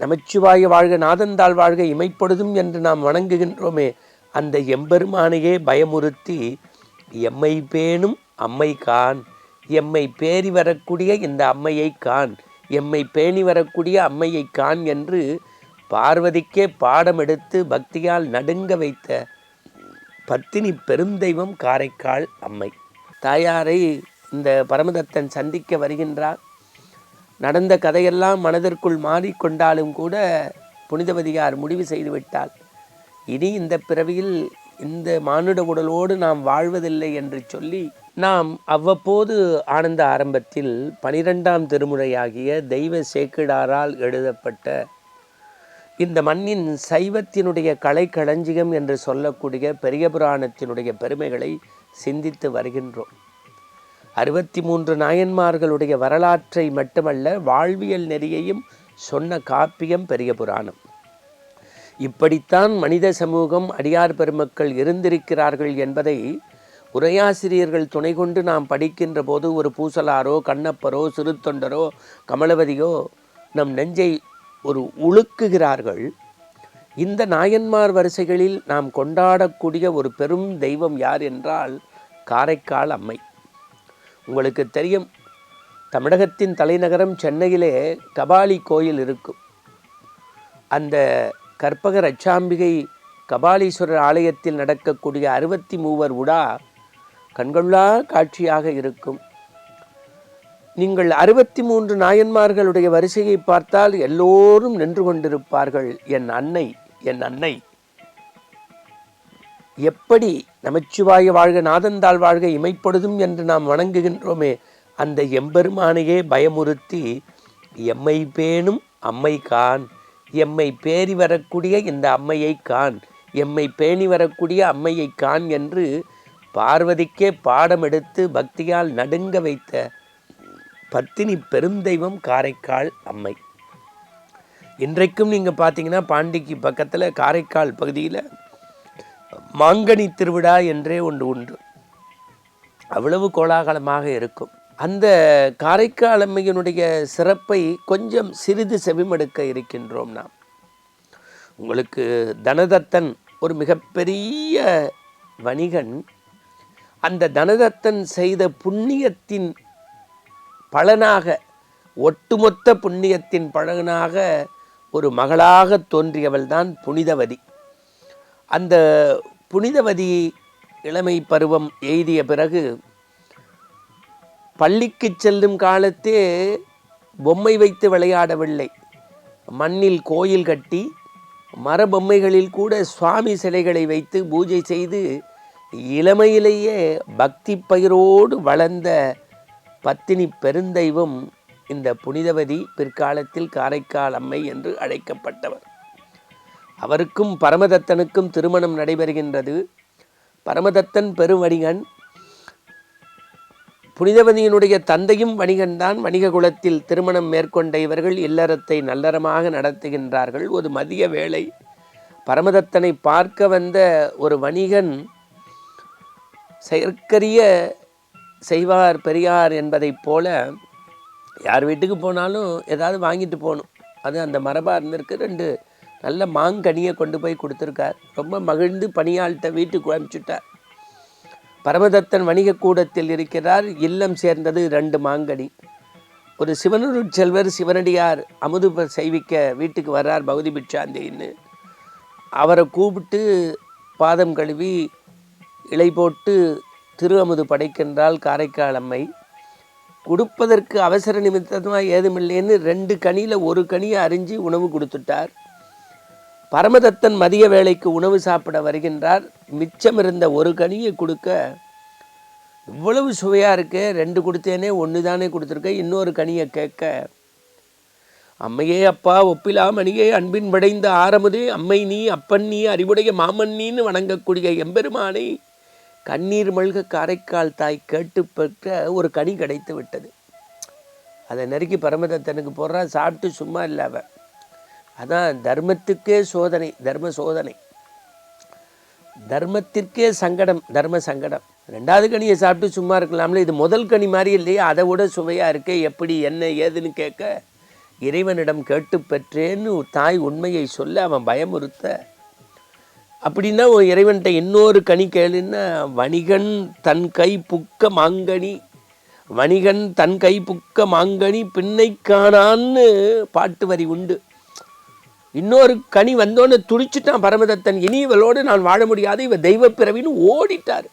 நமச்சிவாய வாழ்க நாதந்தாள் வாழ்க இமைப்படுதும் என்று நாம் வணங்குகின்றோமே. அந்த எம்பெருமானையே பயமுறுத்தி எம்மை பேணும் அம்மை கான். எம்மை பேரி வரக்கூடிய இந்த அம்மையை கான். எம்மை பேணி வரக்கூடிய அம்மையை கான் என்று பார்வதிக்கே பாடம் எடுத்து பக்தியால் நடுங்க வைத்த பத்தினி பெருந்தெய்வம் காரைக்கால் அம்மை. தாயாரை இந்த பரமதத்தன் சந்திக்க வருகின்றார். நடந்த கதையெல்லாம் மனதிற்குள் மாறிக்கொண்டாலும் கூட புனிதவதியார் முடிவு செய்துவிட்டாள் இனி இந்த பிறவியில் இந்த மானுட உடலோடு நாம் வாழ்வதில்லை என்று சொல்லி நாம் அவ்வப்போது ஆனந்த ஆரம்பத்தில் பனிரெண்டாம் திருமுறையாகிய தெய்வ சேக்கிடாரால் எழுதப்பட்ட இந்த மண்ணின் சைவத்தினுடைய கலைக்களஞ்சியம் என்று சொல்லக்கூடிய பெரிய புராணத்தினுடைய பெருமைகளை சிந்தித்து வருகின்றோம். அறுபத்தி மூன்று நாயன்மார்களுடைய வரலாற்றை மட்டுமல்ல வாழ்வியல் நெறியையும் சொன்ன காப்பியம் பெரிய புராணம். இப்படித்தான் மனித சமூகம் அடியார் பெருமக்கள் இருந்திருக்கிறார்கள் என்பதை உரையாசிரியர்கள் துணை கொண்டு நாம் படிக்கின்ற போது ஒரு பூசலாரோ கண்ணப்பரோ சிறுத்தொண்டரோ கமலவதியோ நம் நெஞ்சை ஒரு உழுக்குகிறார்கள் இந்த நாயன்மார் வரிசைகளில் நாம் கொண்டாடக்கூடிய ஒரு பெரும் தெய்வம் யார் என்றால் காரைக்கால் அம்மை. உங்களுக்கு தெரியும். தமிழகத்தின் தலைநகரம் சென்னையிலே கபாலி கோயில் இருக்கும். அந்த கற்பக ரட்சாம்பிகை கபாலீஸ்வரர் ஆலயத்தில் நடக்கக்கூடிய அறுபத்தி மூவர் உடா கண்கொள்ளா காட்சியாக இருக்கும். நீங்கள் அறுபத்தி மூன்று நாயன்மார்களுடைய வரிசையை பார்த்தால் எல்லோரும் நின்று கொண்டிருப்பார்கள் என் அன்னை என் அன்னை. எப்படி நமச்சிவாய வாழ்க நாதந்தாள் வாழ்க இமைப்படுதும் என்று நாம் வணங்குகின்றோமே அந்த எம்பெருமானையே பயமுறுத்தி எம்மை பேணும் அம்மை கான் எம்மை பேரி வரக்கூடிய இந்த அம்மையை கான் எம்மை பேணி வரக்கூடிய அம்மையை கான் என்று பார்வதிக்கே பாடம் எடுத்து பக்தியால் நடுங்க வைத்த பத்தினி பெருந்தெய்வம் காரைக்கால் அம்மை. இன்றைக்கும் நீங்கள் பார்த்தீங்கன்னா பாண்டிக்கு பக்கத்தில் காரைக்கால் பகுதியில் மாங்கனி திருவிழா என்றே ஒன்று உண்டு. அவ்வளவு கோலாகலமாக இருக்கும். அந்த காரைக்கால் அம்மையினுடைய சிறப்பை கொஞ்சம் சிறிது செவிமடுக்க இருக்கின்றோம் நாம். உங்களுக்கு தனதத்தன் ஒரு மிகப்பெரிய வணிகன் அந்த தனதத்தன் செய்த புண்ணியத்தின் பலனாக ஒட்டுமொத்த புண்ணியத்தின் பலனாக ஒரு மகளாக தோன்றியவள் தான் புனிதவதி. அந்த புனிதவதி இளமை பருவம் எய்திய பிறகு பள்ளிக்கு செல்லும் காலத்தே பொம்மை வைத்து விளையாடவில்லை. மண்ணில் கோயில் கட்டி மர பொம்மைகளில் கூட சுவாமி சிலைகளை வைத்து பூஜை செய்து இளமையிலேயே பக்தி பயிரோடு வளர்ந்த பத்தினி பெருந்தெய்வம் இந்த புனிதவதி பிற்காலத்தில் காரைக்கால் அம்மை என்று அழைக்கப்பட்டவர். அவருக்கும் பரமதத்தனுக்கும் திருமணம் நடைபெறுகின்றது. பரமதத்தன் பெருவணிகன் புனிதவதியினுடைய தந்தையும் வணிகன்தான் வணிக குலத்தில் திருமணம் மேற்கொண்ட இவர்கள் இல்லறத்தை நல்லறமாக நடத்துகின்றார்கள். ஒரு மதிய வேளை பரமதத்தனை பார்க்க வந்த ஒரு வணிகன் செயற்கரிய செய்வார் பெரியார் என்பதைப் போல யார் வீட்டுக்கு போனாலும் ஏதாவது வாங்கிட்டு போகணும். அது அந்த மரபாக இருந்திருக்கு ரெண்டு நல்ல மாங்கனியை கொண்டு போய் கொடுத்துருக்கார். ரொம்ப மகிழ்ந்து பணியாள்கிட்ட வீட்டுக்கு அனுப்பிச்சுட்டார். பரமதத்தன் வணிக கூடத்தில் இருக்கிறார். இல்லம் சேர்ந்தது ரெண்டு மாங்கனி. ஒரு சிவனூர் செல்வர் சிவனடியார் அமுது செய்விக்க வீட்டுக்கு வர்றார் பகுதி பிட்சாந்தின்னு அவரை கூப்பிட்டு பாதம் கழுவி இலை போட்டு திரு அமுது படைக்கின்றாள் காரைக்கால் அம்மை கொடுப்பதற்கு அவசர நிமித்தமாக ஏதுமில்லைன்னு ரெண்டு கனியில் ஒரு கனியை அரிஞ்சு உணவு கொடுத்துட்டார். பரமதத்தன் மதிய வேளைக்கு உணவு சாப்பிட வருகின்றார். மிச்சம் இருந்த ஒரு கனியை கொடுக்க இவ்வளவு சுவையாக இருக்கே. ரெண்டு கொடுத்தேனே ஒன்று தானே கொடுத்துருக்கேன் இன்னொரு கனியை கேட்க அம்மையே அப்பா ஒப்பிலா அணியே. அன்பின் விடைந்த ஆரமுதே. அம்மை நீ அப்பன் நீ அறிவுடைய மாமன் நீன்னு வணங்கக்கூடிய எம்பெருமானை. கண்ணீர் மல்க காரைக்கால் தாய் கேட்டு பெற்ற ஒரு கனி கிடைத்து விட்டது அதை நெருக்கி பரமதத்தனுக்கு போடுறா. சாப்பிட்டு சும்மா இல்லை அவ. அதான் தர்மத்துக்கே சோதனை தர்ம சோதனை. தர்மத்திற்கே சங்கடம் தர்ம சங்கடம். ரெண்டாவது கனியை சாப்பிட்டு சும்மா இருக்கலாம்ல இது முதல் கனி மாதிரி இல்லையா அதை விட சுவையாக இருக்கே எப்படி என்ன ஏதுன்னு கேட்க இறைவனிடம் கேட்டு பெற்றேன்னு தாய் உண்மையை சொல்ல அவன் பயமுறுத்த. அப்படின்னா உன் இறைவன்கிட்ட இன்னொரு கனி கேளுன்னா வணிகன் தன் கை புக்க மாங்கனி வணிகன் தன் கை புக்க மாங்கனி பின்னை காணான்னு பாட்டு வரி உண்டு. இன்னொரு கனி வந்தோன்னு துடிச்சிட்டான் பரமதத்தன். இனி இவளோடு நான் வாழ முடியாது. இவ தெய்வ பிறவின்னு ஓடிட்டார்.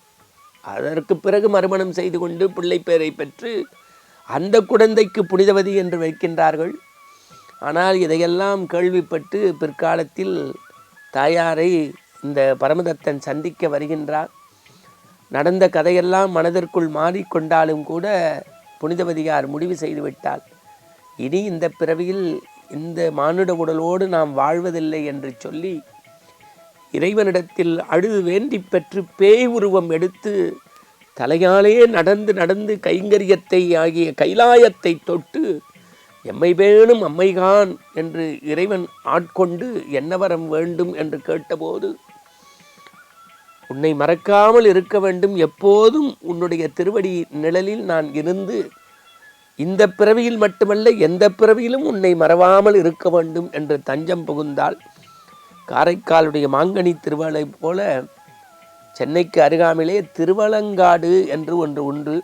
அதற்கு பிறகு மறுமணம் செய்து கொண்டு பிள்ளை பேரை பெற்று அந்த குழந்தைக்கு புனிதவதி என்று வைக்கின்றார்கள். ஆனால் இதையெல்லாம் கேள்விப்பட்டு பிற்காலத்தில் தாயாரை இந்த பரமதத்தன் சந்திக்க வருகின்றார். நடந்த கதையெல்லாம் மனதிற்குள் மாறிக்கொண்டாலும் கூட புனிதவதியார் முடிவு செய்துவிட்டாள் இனி இந்த பிறவியில் இந்த மானுட உடலோடு நாம் வாழ்வதில்லை என்று சொல்லி இறைவனிடத்தில் அழுது வேண்டி பெற்று பேய் உருவம் எடுத்து தலையாலே நடந்து நடந்து கைங்கரியத்தை ஆகிய கைலாயத்தை தொட்டு எம்மை வேணும் அம்மைகான் என்று இறைவன் ஆட்கொண்டு என்ன வரம் வேண்டும் என்று கேட்டபோது உன்னை மறக்காமல் இருக்க வேண்டும். எப்போதும் உன்னுடைய திருவடி நிழலில் நான் இருந்து இந்த பிறவியில் மட்டுமல்ல எந்த பிறவியிலும் உன்னை மறவாமல் இருக்க வேண்டும் என்று தஞ்சம் புகுந்தால் காரைக்காலுடைய மாங்கனி திருவளை போல சென்னைக்கு அருகாமையிலே திருவலங்காடு என்று ஒன்று உண்டு.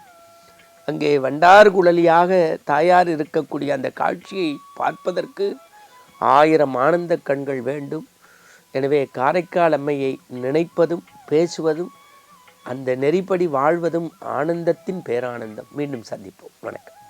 அங்கே வண்டார் குழலியாக தாயார் இருக்கக்கூடிய அந்த காட்சியை பார்ப்பதற்கு ஆயிரம் ஆனந்த கண்கள் வேண்டும். எனவே காரைக்கால் அம்மையை நினைப்பதும் பேசுவதும் அந்த நெறிப்படி வாழ்வதும் ஆனந்தத்தின் பேரானந்தம். மீண்டும் சந்திப்போம். வணக்கம்.